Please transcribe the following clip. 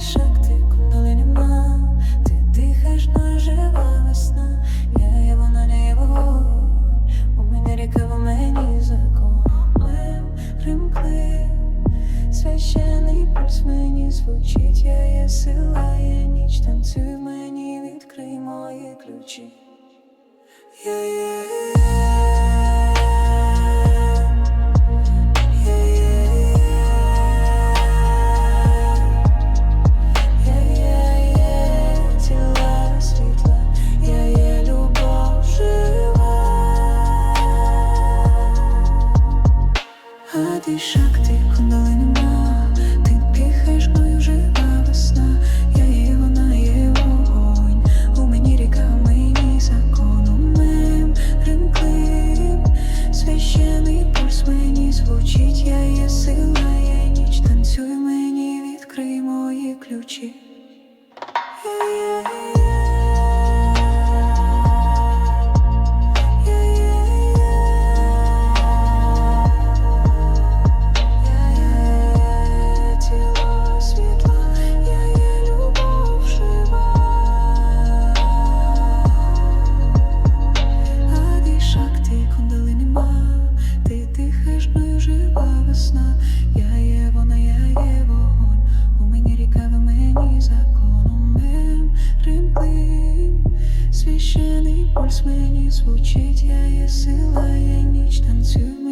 шактик, коли нема, ти дихаєш на жива весна, я є вона не вогонь, у мене ріка в мені закон. Римки, священий пульс мені звучить, я є сила, я ніч. Танцюй в мені, відкрий мої ключі. Я є ти шакти кундалинима, ти піхаєш, мною жива весна, я є вона, є у мені ріка, мені законом мем ринклим, пульс мені звучить, я є сила, я ніч, танцюй мені, відкрий мої ключі. Жива. Я є вона, я є вогонь, у мені ріка, в мені законом мем римплим. Священий пульс мені звучить, я є сила, я ніч, танцюй